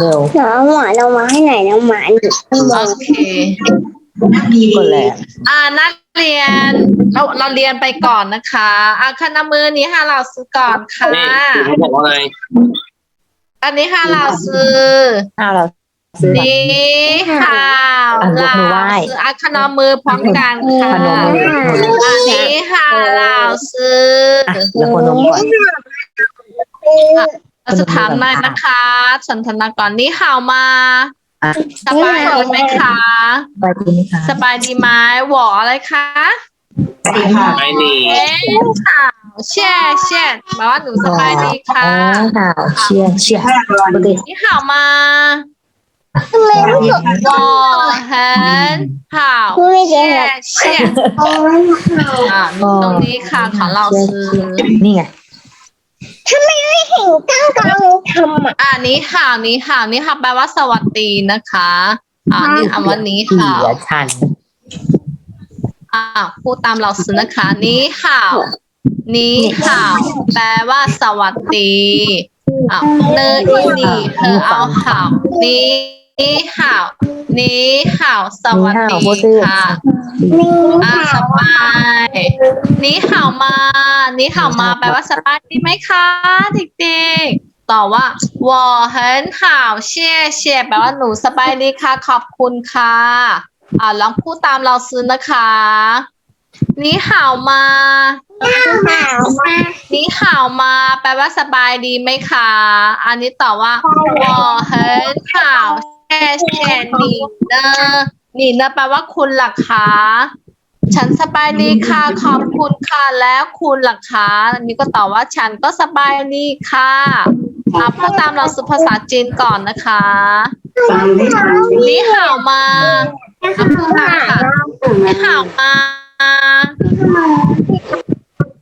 เร็วน้องหมาเรามาให้ไหนน้องหมาอยู่ข้างบโอนเคๆกดแหละอ่านักเรียนเราเราเรียนไปก่อนนะคะอ่าคณะมือนี้ห้าเราซื้อก่อนค่ะนี่เขาบอกว่าไงอันนี้ห้าเราซื้ออ้าวเราซื้อละ นี่ค่ะอะยกมือไหว้ซื้ออาคณะมือพร้อมกันค่ะพนมมือ อันนี้ค่ะเราซื้ออะแล้วคนนมก่อน เราจะถามหน่อยนะคะสันทนาก่อนนี่ข่าวมา อะสบายดีไหมคะไปดีไหมคะสบายดีไหมหวออะไรคะไม่ดีเอ๊ะค่ะแช่แช่แปลว่าหนูสบายดีค่ะ อ๋อค่ะเชียร์เชียร์ปกตินี่ข่าวมาทำไมไม่จบวอเห็นข่าวไม่ใช่แช่แบบแช่โอ้ยอ่าตรงนี้ค่ะของเราซื้อนี่ไง ทำไมไม่เห็นก้างกำลังทำอะอ่านี้ข่าวนี้ข่าวนี้ค่ะแปลว่าสวัสดีนะคะ อ่านี่คำว่านี้เสีข่าวยชันอ่าพูดตามเราสินะคะ นี้ข่าวนี้ข่าวแปลว่าสวัสดีอ่าเนออีนี่เธอเอาข่าว นี้ข่าว นี้ข่าวสวัสดีค่ะ นี่ อ่าสบายนี่ข่าวมา นี่ข่าวมา แปลว่าสบายดีไหมคะเด็กๆต่อบว่า我很好谢谢แปลว่าหนูสบายดีค่ะ ขอบคุณค่ะ อ่าลองพูดตามเราซื้อนะคะ นี่ข่าวมา หนาวมาก นี่ข่าวมา แปลว่าสบายดีไหมคะ อันนี้ตอบว่า我很好 谢谢你呢你呢แปลว่าคุณหลักคะ ฉันสบายดีค่ะ ขอบคุณค่ะ แล้วคุณล่ะคะอันนี้ก็ตอบว่าฉันก็สบายดีค่ะอ่ะพูดตามเราสุภาษาจีนก่อนนะคะ นี่ข่าวมาอ่ะพูดตามค่ะนี่ข่าวมา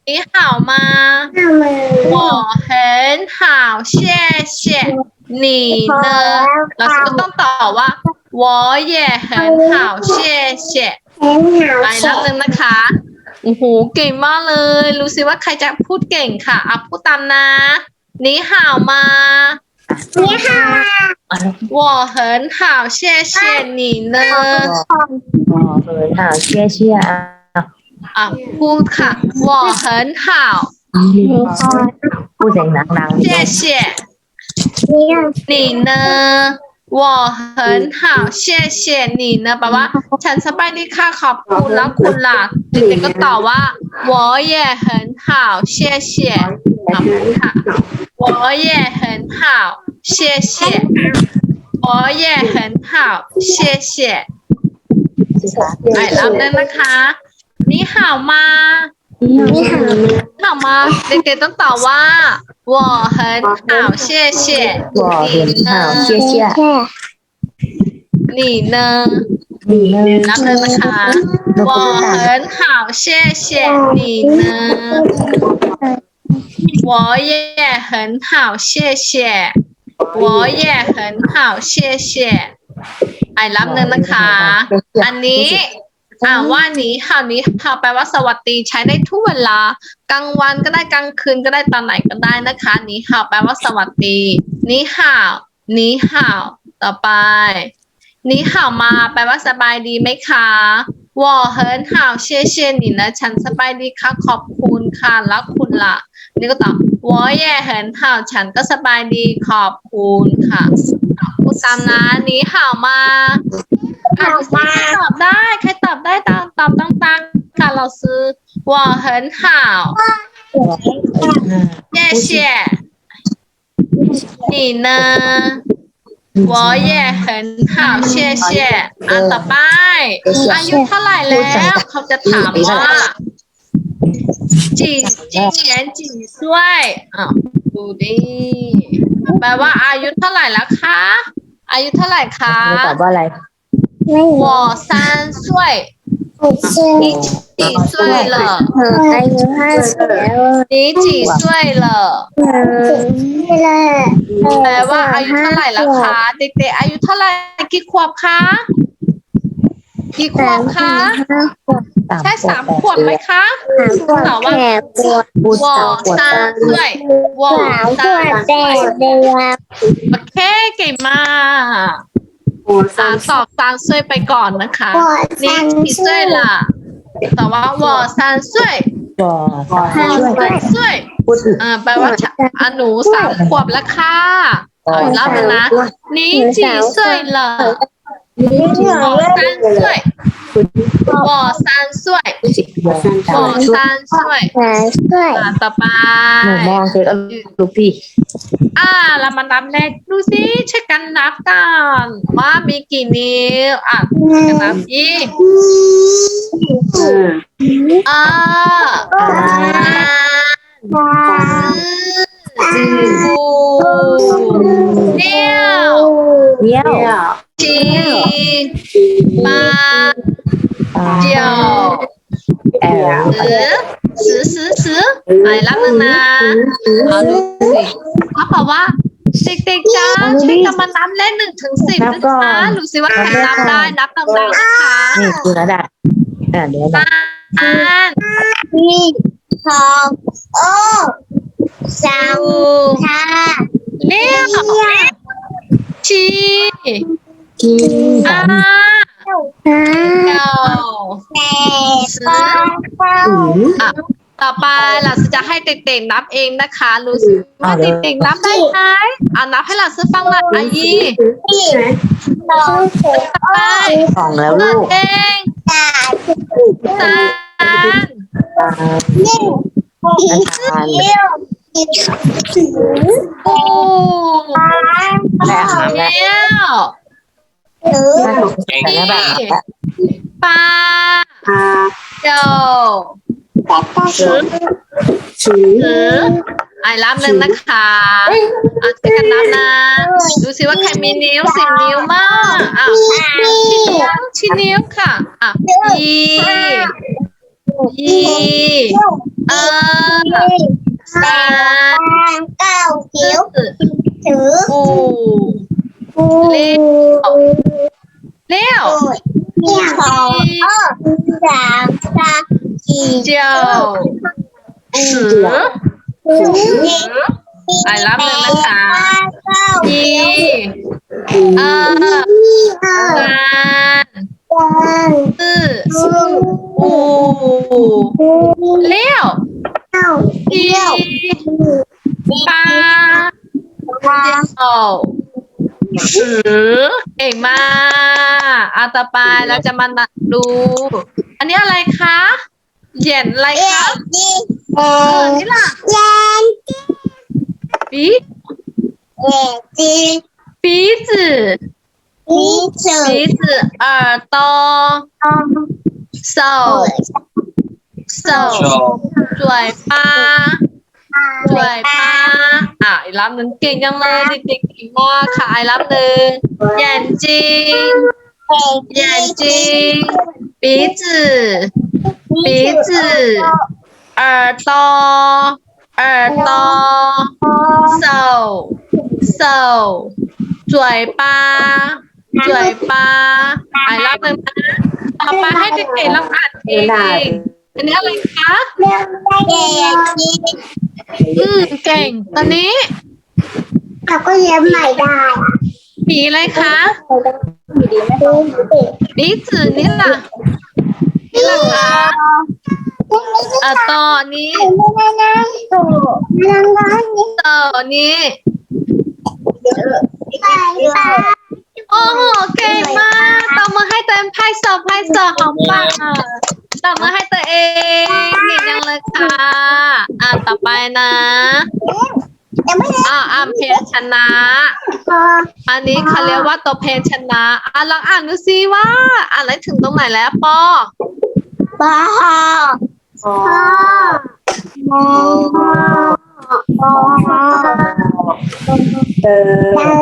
นี่ข่าวมา ทำไม 我很好谢谢 你呢เราก็ต้องตอบว่า我也很好谢谢 เห็นหนาว ไป เสร็ นับ จ หนึ่งนะคะโอ้โหเก่งมากเลย รู้สิว่าใครจะพูดเก่งค่ะอ่ะพูดตามนะ นี่ข่าวมา นี่ค่ะ 我很好谢谢你呢 อ๋อเหินค่ะเชียร์เชียร์อ่ะ อ่ะพูดค่ะ我很好 พูดเสียงดังๆ 谢谢 นี่เนอวอเหิฉันสบายดีค่ะขอบคุณแล้วคุณล่ะเด็กๆก็ตอบว่าวอเย่เหินห่าวเชี่ยเชี่ยขอบคุณค่ะวอเย่เหินห่าวเชี่ยเชี่เนห่คาวมานี่ห่าเด็กๆต้องตอบว่า 我很好谢谢我很好谢谢 แค่ 你呢 นี่เนย นับเลยนะคะ นก 我 กระต่าย 很好谢谢你呢我也很好谢谢我也很好谢谢ไอ้รับหนึ่งนะคะ อันนี้ อ่าว่านี้ค่ะนี้ค่ะแปลว่าสวัสดีใช้ได้ทุกเวลากลางวันก็ได้กลางคืนก็ได้ตอนไหนก็ได้นะคะ นี้ค่ะแปลว่าสวัสดีนี้ค่ะนี้ค่ะต่อไปนี้ข่าวมาแปลว่าสบายดีไหมคะวอเฮิร์นข่าเชียเชียนี่นะฉันสบายดีค่ะขอบคุณค่ะแล้วคุณล่ะ นี่ก็ตอบวอแย่เฮิร์นข่าฉันก็สบายดีขอบคุณค่ะพูดตามนะนี้ข่าวมา อ่ะดูสิใครตอบได้ใครตอบได้ตอบตอบตั้งๆค่ะเราซื้อ我很好谢谢你呢我也很好谢谢อ่ะต่อไป อายุเท่าไหร่แล้ว เขาจะถามว่าจีจีเหรียญจีช่วยอ้าวดูดิแปลว่าอายุเท่าไหร่แล้วคะอายุเท่าไหร่คะ ตอบว่าอะไร ไม่ 我三岁， ชื่อ 你几岁了？ เธออายุห้าสิบแล้ว 你几岁了？ ไม่เลย แปลว่าอายุเท่าไหร่แล้วคะเด็กๆอายุเท่าไหร่กี่ขวบคะกี่ขวบคะใช่สามขวบไหมคะ สามขวบแก่ปวด พูด 我 สามขวด 三岁，我 สามขวบ 三 แก่ 岁。 เดือน โอเคเก่ง อ่าตอบสามซุยไปก่อนนะคะนี่ที่ซุยล่ะแต่ว่าวอซานซุยบอกามซุยอ่าแปลว่าฉันอ่หนูสามขวบแล้วค่ะเอาอีกรอนะนี่จีซุยเหรอ ซานซุยวอซานซุยสิบโมงวอซานซุย三岁，อ่าต่อไปหนูมองเจอลูกพี่อ่าเรามานับเลขดูสิช่วยกันนับกันว่ามีกี่นิ้วอะช่วยกันนับยี่อ่าอ่าจือเนียวเนี้ยว จีปา อ่า เจียว แอล สือสือสือสือไอ้รับหนึ่งนะเอาดูสิเขาบอกว่าเด็กๆจ้าช่วยกันมานับเลขหนึ่งถึงสิบนะคะดูสิว่าใครนับได้นับดังๆนะคะ นี่คือระดับอ่าเดี๋ยวนะ อ่าน 一，好，二，三， ดู 三， เลี้ยวชี ที่สาอ่ามห้าเก้าแปดต่อไปหลักงจะให้เด็กๆนับเองนะคะรู้สึกว่าเอาเลย เด็กๆนับได้ไหมเอานับให้หลักซื้ฟังหลังอายีสี่สองหกไปสองแล้วหลัลูงกเองแปดสามตาหนึ่งสี่ศูนย์โอ้ สาม แม่ครับแม่ เดียว เก่งนี่ปลาโจถือไอ้รับหนึ่งนะคะเอาช่วยกันรับนะ ดูซิว่าใครมีนิ้วสิบนิ้วมากอะชี้นิ้วนิ้วค่ะอะยี่ยี่เออสามเก้าสิบสิบ เร็วเร็วสองสามสี่,ห้าหก,เจ็ด,แปดเก้าสือสิบเอไปรับาลยนะคะดีเออการคืออูเลี้ยวดีปดเก้า สือเก่งมากอาต่อไปเราจะมาดู อันนี้อะไรคะเหย็นอะไรคะ 一， เออนี่ล่ะ 眼 ปี 眼睛， ปีจือ 鼻子， ปีจือ耳朵手手嘴巴 สวยป้าอะไอ้รับหนึ่งเก่งยังเลยเด็งๆเก่งมากค่ะไอรับหนึ่งแย่จริงแย่จริงปีจือปีจือเอ่อตอเอ่อตอเศไอ้รับหนึ่งนะต่อไปให้เด็กๆลองอ่านเพลง อันนี้อะไรคะ眼睛，อืมเก่ง ตอนนี้เขาก็เย็บใหม่ได้ปีอะไรคะดีไหมดูดิปีจือนี่ล่ะนี่ล่ะคะอะต่อนี้ไม่ได้นะถูกนั่งร้านนี้ต่อนี้ไปไปโอ้โหเก่งมากตบมือให้เตัวเองไพ่สอบไพ่สอบของปัง ตบมือให้ตัวเองเก่งจังเลยค่ะ อะต่อไปนะยังไม่ได้อะอ่านเพลงชนะ พออันนี้เขาเรียกว่าตัวเพลงชนะอะลองอ่านดูซิว่าอ่านได้ถึงตรงไหนแล้วปอพอพอพอพอเออ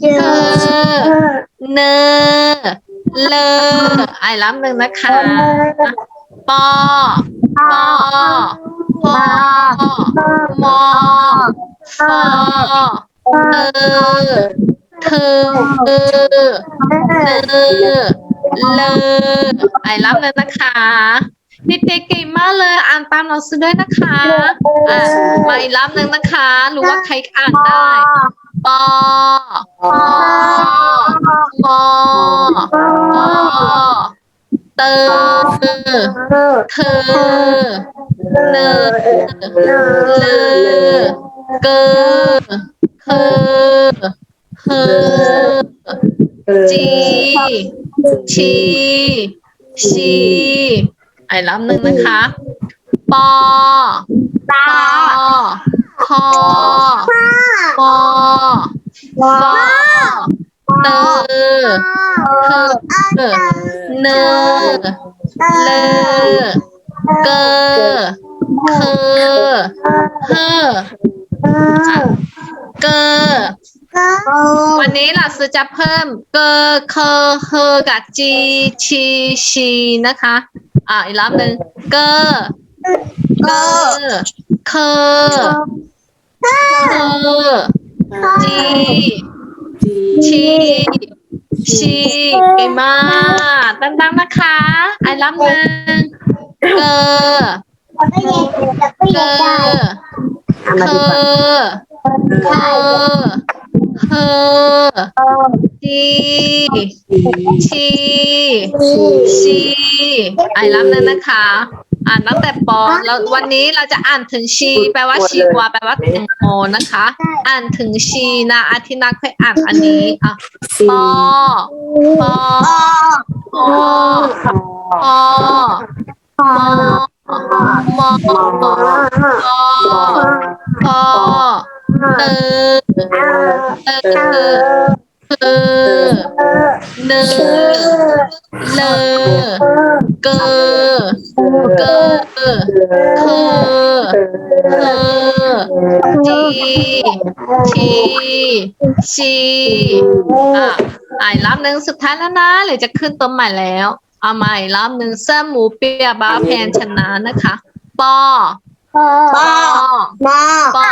เจอเธอเนอเลอ อีกรอหนึ่งนะคะปอปอปอมอฟอเออถืเออเออเลอไอ้ำหนึ่งนะคะเด็กๆเก่งมากเลย อ่านตามเราซื้อด้วยนะคะอ่ามาอีกรับหนึ่งนะคะรู้ว่าใครอ่านได้ปอปอปอปอ เธอเนอเลอเกอเคอเฮอจีชีชีไอ้ลำหนึ่งนะคะปอปลาปอคอปอฟอ เตอเธอเนอเลอเกอเคอเฮอเกอวันนี้เราซื้อจะเพิ่มเกอเคอเฮอกับจีชีชีนะคะ อ่าอีกรอบหนึ่งเกอเกอเคอเฮอจี ชีชีเก่งมากดังๆนะคะไอ้รอบหนึ่งเกอแล้วก็แยกแล้วก็เกอเคอเฮอจีชีชีไอ้รับนั้นนะคะ อ่านตั้งแต่ปอแล้ววันนี้เราจะอ่านถึงชี แปลว่าชีวาแปลว่าแตงโมนะคะ อ่านถึงชีนะอาทิตย์หนักค่อยอ่านอันนี้อะปอปอปอปอมอมอปอปอเตอเตอเธอเนอเลอเกอ เกอเธอเธอจีชีชีอะอ่านรอบหนึ่งสุดท้ายแล้วนะหรือจะขึ้นตัวใหม่แล้ว เอาใหม่รอบหนึ่งเสื้อหมูเปียบ้าแพนชนะนะคะปอปอมาปอ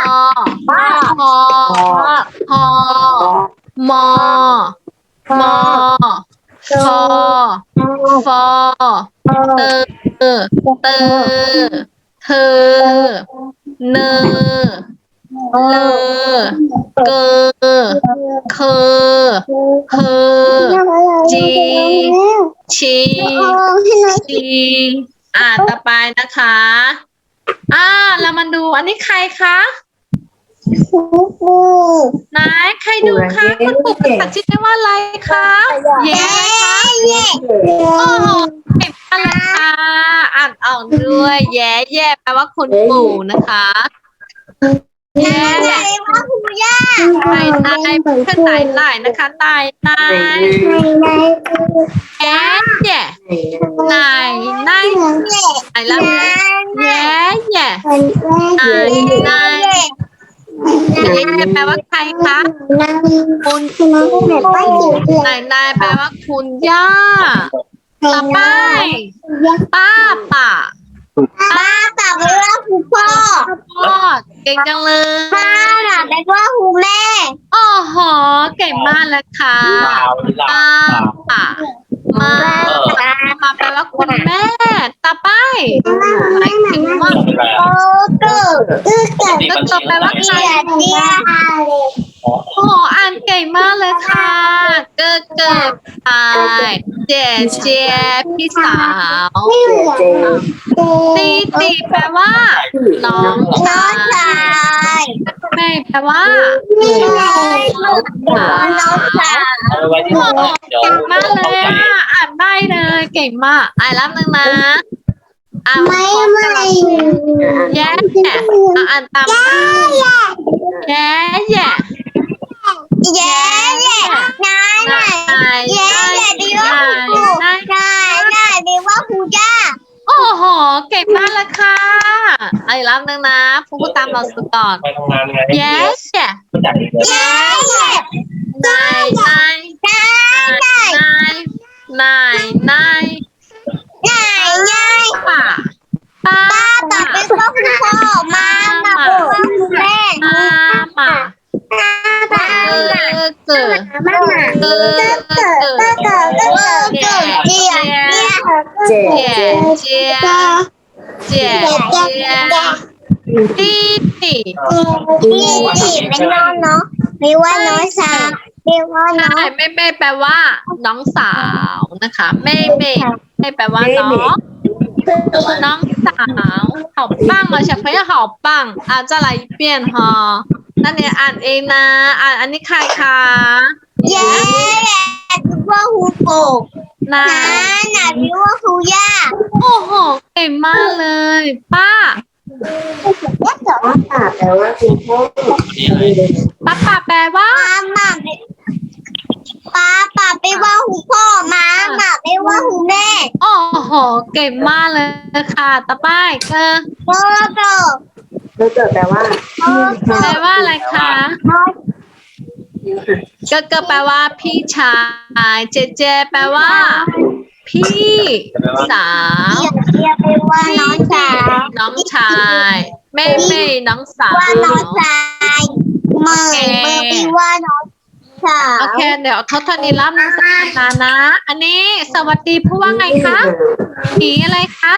พอพอมอมอ ชอฟอเตอเตอเธอเนอเลอเกอเคอเฮอจีชีชีอ่าต่อไปนะคะ อ่าเรามาดูอันนี้ใครคะ ไหนใครดูคะคุณปู่ภาษาจีนเรียกว่าอะไรคะแย่คะโอ้โหเก่งมากเลยค่ะอ่านออกด้วยแย่แย่แปลว่าคุณปู่นะคะแย่นายนายเพื่อนนายขึ้นายนะคะนายนายแย่แย่นายนายนแล้วแย่แย่นายนายแย่ แย่แปลว่าใครคะคุณนายนายแปลว่าคุณย่าต่อไปป้าป่าป้าตอบไปว่าคุณพ่อพ่อเก่งจังเลยป้าตอบไปว่าคุณแม่โอ้โหเก่งมากเลยค่ะลาวลาป้าวป่ามา มาแปลว่าคุณแม่ ต่อไปหมายถึงว่าโอ้เกิดเกิดเกิดก็จบแปลว่าใครเดียโอ้โหอ่านเก่งมากเลยค่ะ เกิดเกิดไป เจเจพี่สาวตีตีแปลว่า น้องชายยแม่แปลว่าน้องชายเอาไว้ที่ห้องเดี๋ยวเก่งมากเลยอะอ่านได้เลยเก่งมากอ่านรับหนึ่งนะอ่านไม่ไม่แย่อะอ่านตามแย่แย่ แย่แย่นายนายนายแย่แย่ดีว่าครูนายนายนายดีว่าครูย่าโอ้โห เก่งมากลยค่ะอ่านรับนึงนะพูดตามเราสุดก่อน ไปทำงานไงแย่แย่ไม่จ่ายเงินแย่แย่นายนายนายนายนายนายนายนายป้าป้าป้าตอบไปว่าคุณพ่อมาตอบไปว่าคุณแม่ ป้าป้า ป้า เออเกิด มามา เกิด เกิดเกิดเกิดเกิดเกิดเจียเจีย เจียเจียเจียเจียตีตี นี่ดิเป็นน้องเนาะไม่ว่าน้องสาวไม่ว่าน้อ ใช่ ง แม่แม่แปลว่า น้องสาวนะคะแม่แม่แม่แปลว่าน้อง น้องสาว好棒啊小朋友好棒อ่ะ再来一遍哈 นั่นเนี่ยอ่านเองนะอ่านอันนี้ใครคะเย้พี่ว่าครูโกบนานะนะพี่ว่าครูย่าโอ้โหเก่งมากเลย ป้าว่าจะป้าป่าแปลว่าคุณพ่อนี่อะไรป้าป่าแปลว่าป้าหมาไปป้าป้าไปว่าครูพ่อมาหมาไปว่าครูแม่โอ้โหเก่งมากเลยค่ะต่อไปเกอโตโต แล้วเกิดแปลว่าโตโตแปลว่าอะไรคะเกอเกอแปลว่า พี่ชาย เจเจ แปลว่า พี่สาวเดียวไปว่าน้องสาวน้องชายแม่แม่น้องสาวว่าน้องชายเมื่อเมื่อพี่ว่าน้องสาวโอเคเดี๋ยวทศนีรับน้องสาวมานะ อันนี้สวัสดีผู้ว่าไงคะผีอะไรคะ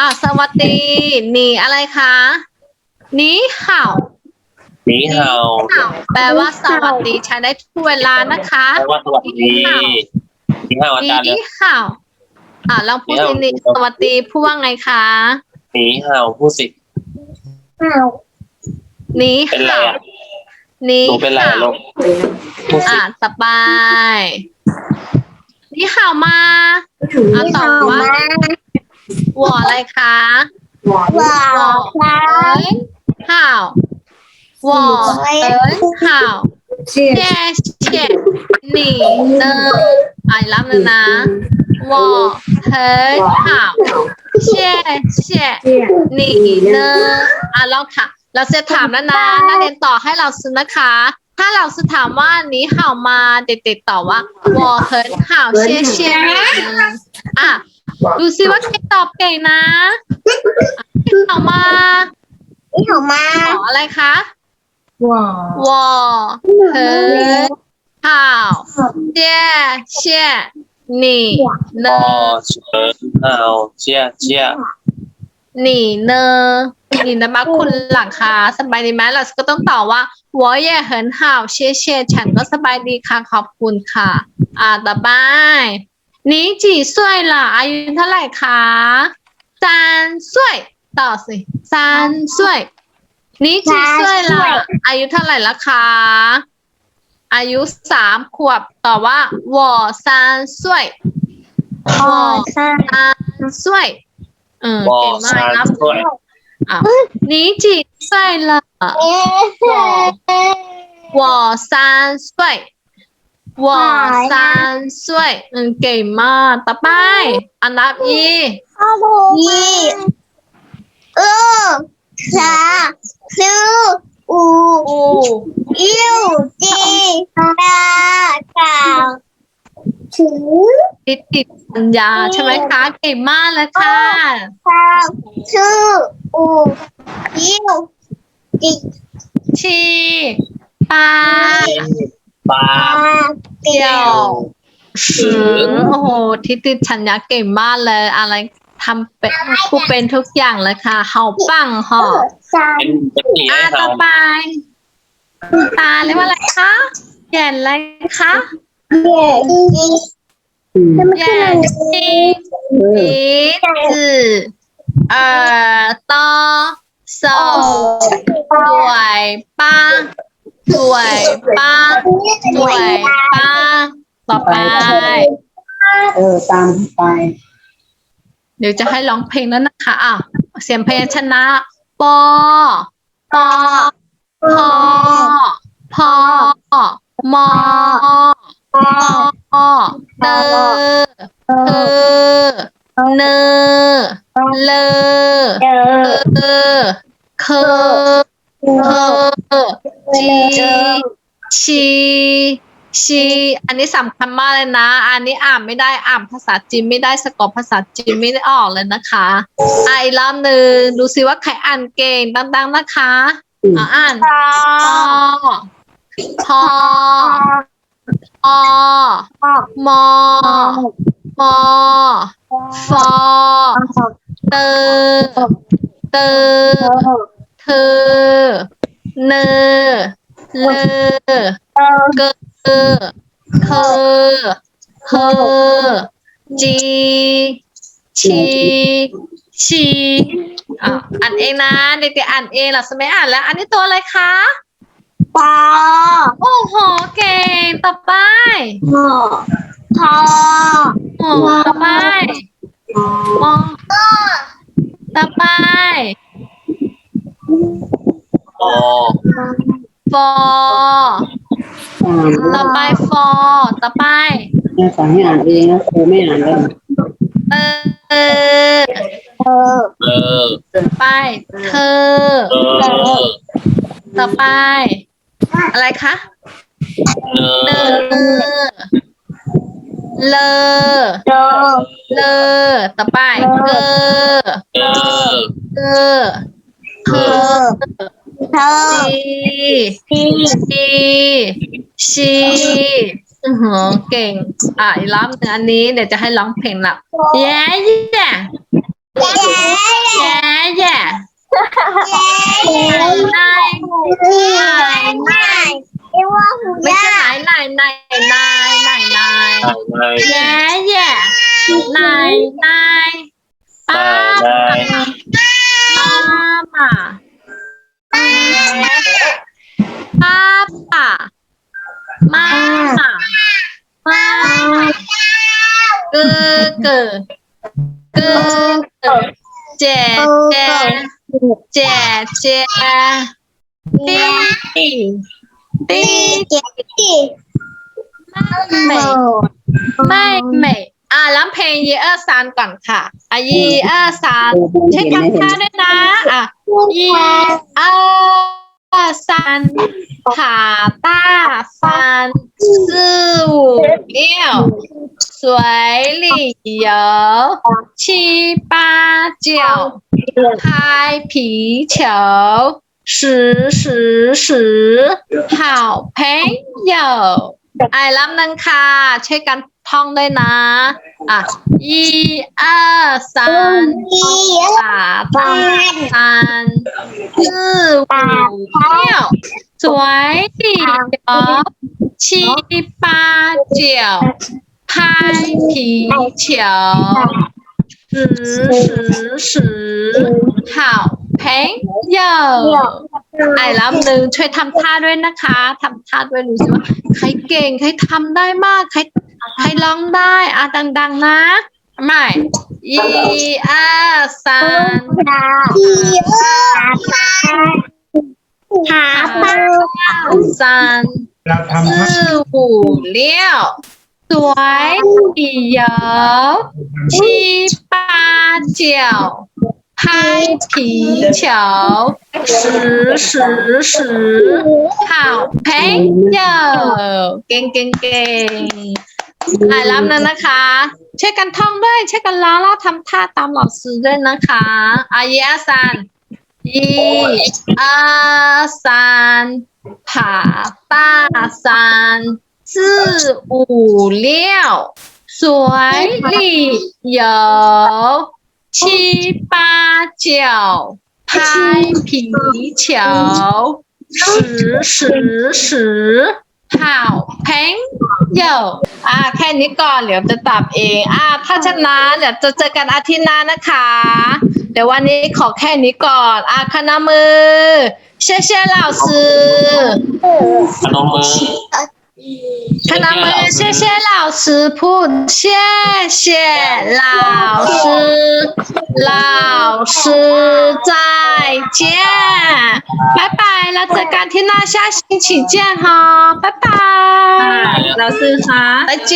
อ่าสวัสดีหนีอะไรคะหนีเห่าหนีเห่าแปลว่าสวัสดีใช้ได้ทุกเวลานะคะแปลว่าสวัสดีหนีเห่าอาจารย์หนีเนี่ยเห่าอ่าลองพูดสิหนีสวัสดีผู้ว่าไงคะหนีเห่าพูดสิหนีเป็นไรเห่าอะหนีหนูเป็นไรเห่าลูกพูดสิอ่าสบายหนีเห่ามาอ่าตอบว่า หวออะไรคะหวอเอิร์นข่าวหวอเอิร์นข่าวเชี่ยเชี่ยหนีเดินอะอีกรอบหนึงนะหวอเอิร์นข่าวเชี่ยเชี่ยหนีเดินอะลองค่ะ เราจะถามแล้วนะนักเรียนต่อให้เราซื้อนะคะ ถ้าเราจะถามว่านี้ข่าวมาเด็กๆตอบว่าหวอเฮิร์นข่าวเชี่ยเชี่ยหนีเดินอ่ ดูซิว่าใครตอบเก่งนะใครตอบมานี่ออกมาขออะไรคะว้าวอเธอข่าวเชี่ยเชี่ยนี่เนอเชี่ยเชี่ยหนีเนอหนีนะมาคุณหลังค่ะสบายดีไหมเราก็ต้องตอบว่าวอเย่เหินห่าวเชี่ยเชี่ยฉันก็สบายดีค่ะขอบคุณค่ะ อ่าต่อไป 你几岁จีสวยล่ะอายุเท่าไหร่คะจานสวยต่อสิจานสวยนี่จีสวยล่ะอายุเท่าไหร่ละคะอายุสามขวบต่อว่าวอซานสวยวอซานสวยเออเก่งมากนะอะนี่จีสวยล่ะวอซานสวย วอซานสวยอืมเก่งมาก ต่อไป อันดับอีอีเออสาซูอูอูอิวจีตาตาถูติดติดสัญญาใช่ไหมคะ เก่งมากเลยค่ะสาซูอูอิวจีชีปด ปลาตาเตียวอืมโอ้โหทิติชัญญาเก่งมากเลย อะไรทำเป็นผู้เป็นทุกอย่างเลยค่ะเฮาปังหอสามเป็นเป็นหนีอ่าเห่าต่อไปตาเรียกว่าอะไรคะแย่นอะไรคะเย่จีแย่นจี鼻 สวยป้าสวยป้าต่อไป เออ ตามไป เดี๋ยวจะให้ร้องเพลงแล้วนะคะอะเสียงเพลงชนะปอปอพอพอมอพอเตอเธอเนอเลอเออเคอเคอ ชีชีอันนี้สำคัญมากเลยนะ อันนี้อ่านไม่ได้อ่านภาษาจีนไม่ได้สะกดภาษาจีนไม่ได้ออกเลยนะคะอะอีกรอบหนึ่งดูซิว่าใครอ่านเก่งดังๆนะคะอะอ่านพอพอพอพอมอมอฟอเตอเตอเธอ เนอเลอเกอเคอเคอจีชีชีอะอ่านเองนะเด็กๆอ่านเองเหรอสมัยอ่านแล้ว อันนี้ตัวอะไรคะปอโอ้โหเก่งต่อไปหอพอโอ้ต่อไป ปอฟอต่อไปฟอต่อไปแม่สั่งให้อ่านเองนะครูไม่อ่านเลยเออเออเออเออไปเธอเออต่อไป อะไรคะเนเลออเลอโดเลอต่อไปเกอเออเกอ เธอเธอชีทีชีชีอือหือเก่ง อะอีกรอบหนึงอันนี้เดี๋ยวจะให้ร้องเพลงละแย่แย่ เจเจเจเจตีตีตีเจ็บที่ไม่ไม่ไม่อ่าร้องเพลงเยเออร์ซานก่อนค่ะอะเยเออร์ซานครูครูใช้เห็นไหมคำเห็นท่าไหมด้วยนะอะเยเออ 二三爬大山四五六水里游七八九拍皮球十十十好朋友。 ไอรับนังค่ะช่วยกันท่องด้วยนะ อะอีอาสามสาตาสามสี่ห้าหกสวยสี่ชีปาเจ็ดแปดยผีเฉียวสือสือสือข่าว แพงเยอไอ้รับหนึ่งช่วยทำท่าด้วยนะคะทำท่าด้วยรู้สึกว่า ใครเก่ง ใครทำได้มาก ใครใครร้องได้อะดัง ๆ นะไม่อีอาซันอีหม่อหูเลี้ยวสวยเดียว 拍皮球十十十好朋友เก่งเก่งเก่งอ่ารับนั้นนะคะ ช่วยกันท่องด้วยช่วยกันร้องแล้วทำท่าตามหลักสูตรด้วยนะคะอาเยอาซัน一二三爬大山四五六水里游 七八九拍皮球十十十好朋友อ่าแค่นี้ก่อนเดี๋ยวจะตอบเองอ่าถ้าชนะเดี๋ยวจะเจอกันอาทิตย์หน้านะคะ เดี๋ยววันนี้ขอแค่นี้ก่อนอ่าคณะมือ谢谢老师 พนมมือ คณะมือ 谢谢老师พูด谢谢老师老师再见拜拜แล้วเจอกันที่หน้า下星期见哈拜拜 เราซื้อคะ 再见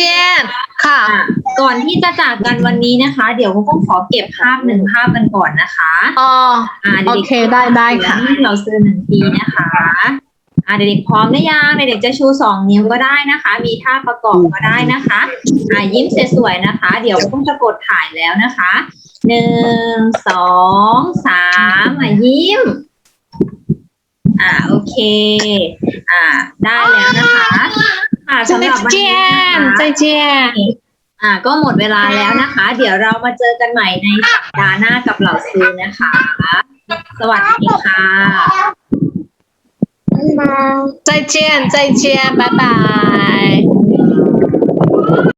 ค่ะ อ่ะก่อนที่จะจากกันวันนี้นะคะ เดี๋ยวก็ขอเก็บภาพหนึ่งภาพกันก่อนนะคะ อ๋อ อ่า โอ เด็ก เคได้ได้ค่ะ ๆเราซื้อหนึ่งทีนะคะ ่ะเด็กๆพร้อมหรือยังเด็กๆจะชูสองนิ้วก็ได้นะคะ มีท่าประกอบก็ได้นะคะอะยิ้มสวยๆนะคะ เดี๋ยวกุ้งจะกดถ่ายแล้วนะคะหนึ่งสองสามอะยิ้ม อ่าโอเค อ่า ได้แล้วนะคะอ่าสำหรับวันนี้นะคะอ่า ก็หมดเวลาแล้วนะคะ เดี๋ยวเรามาเจอกันใหม่ในสัปดาห์หน้ากับเหล่าซื้อนะคะ สวัสดีค่ะ 再见再见拜拜。